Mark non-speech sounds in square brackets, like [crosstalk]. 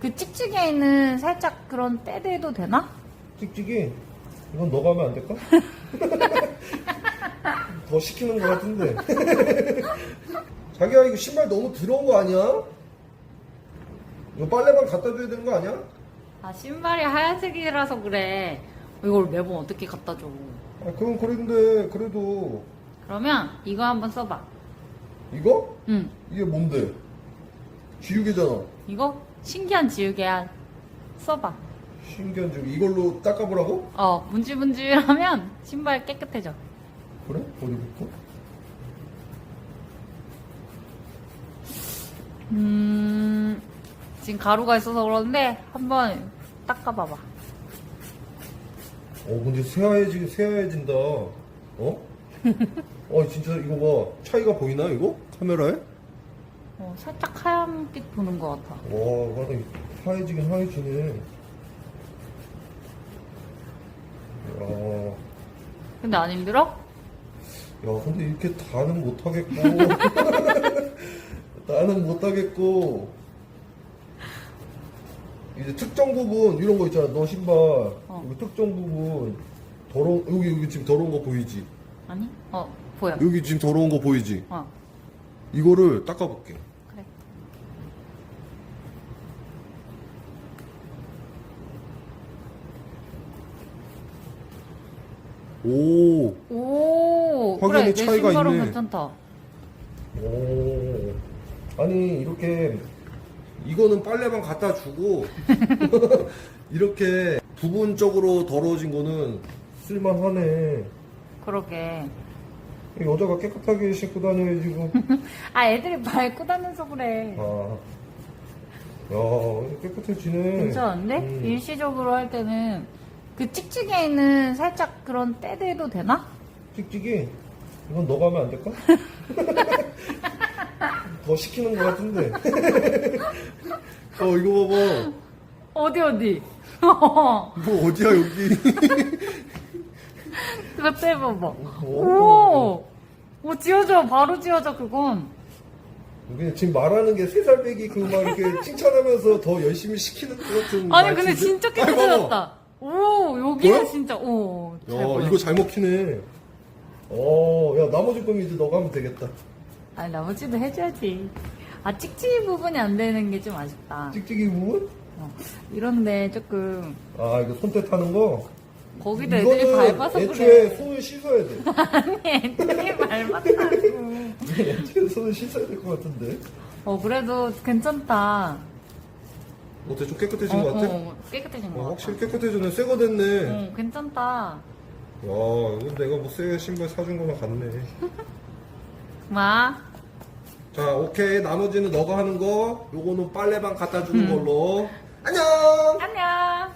그 찍찍이에는 살짝 그런 때도 되나? 찍찍이 이건 너가 하면 안 될까? [laughs] 더 시키는 것 같은데 [laughs] 자기야 이거 신발 너무 더러운 거 아니야? 이거 빨래방 갖다 줘야 되는 거 아니야? 아 신발이 하얀색이라서 그래. 이걸 매번 어떻게 갖다 줘? 아 그건 그런데 그래도 그러면 이거 한번 써봐. 이거? 응. 이게 뭔데? 지우개잖아 이거 신기한 지우개야. 써봐. 신기한 점 이걸로 닦아보라고? 어 문질문질하면 신발 깨끗해져. 그래? 어디 볼까? 음 지금 가루가 있어서 그러는데 한번 닦아봐봐. 어 근데 새하얘지 새하얘진다 어? [laughs] 어 진짜 이거 봐 차이가 보이나 이거? 카메라에? 어, 살짝 하얀빛 보는 것 같아. 와 완전 하얘지긴 하얘지네 야, 근데 안 힘들어? 야 근데 이렇게 다는 못하겠고 [laughs] 나는 못하겠고 이제 특정 부분 이런 거 있잖아 너 신발 여기 특정 부분 더러운 여기 여기 지금 더러운 거 보이지? 아니? 어 보여. 여기 지금 더러운 거 보이지? 어 이거를 닦아볼게 그래. 오, 오 확연히 그래 내 차이가 신발은 있네. 괜찮다. 오. 아니 이렇게 이거는 빨래방 갖다 주고 [laughs] 이렇게 부분적으로 더러워진 거는 쓸만하네 그러게. 여자가 깨끗하게 신고 다녀야지 지금 [laughs] 아 애들이 밟고 다녀서 그래. 아, 야 깨끗해지네 괜찮은데? 음. 일시적으로 할 때는 그 찍찍이에는 살짝 그런 때도 되나? 찍찍이 이건 너가 하면 안 될까? [laughs] 더 시키는 것 같은데 [laughs] 어 이거 봐봐 어디 어디? 뭐 어디야 여기 그것도 해봐봐. 오. 오! 오 지워져 바로 지워져 그건. 그냥 지금 말하는 게 세 살 빼기 그 막 이렇게 [laughs] 칭찬하면서 더 열심히 시키는 것 같은 아니 근데 말투인데? 진짜 아이, 봐봐. 깨끗해졌다. 오 여기는 뭐야? 진짜 오. 잘 야 보여. 이거 잘 먹히네 어 야 나머지 건 이제 너가 하면 되겠다 아니 나머지도 해줘야지. 아 찍찍이 부분이 안 되는 게 좀 아쉽다. 찍찍이 부분? 어, 이런데 조금 아 이거 손때 타는 거? 거기도 애들이 이거는 밟아서 애초에 그래. 손을 씻어야 돼 [laughs] 아니 애들이 밟았다고. 애초에 손을 씻어야 될 것 같은데 어 그래도 괜찮다. 어때 좀 깨끗해진 어, 것 같아? 어, 깨끗해진 것 어, 같아. 확실히 깨끗해졌네 새거 됐네 어 괜찮다. 와 이거 내가 뭐새 신발 사준 거랑 같네 [laughs] 마. 자 오케이 나머지는 너가 하는 거 요거는 빨래방 갖다 주는 음. 걸로 안녕 안녕.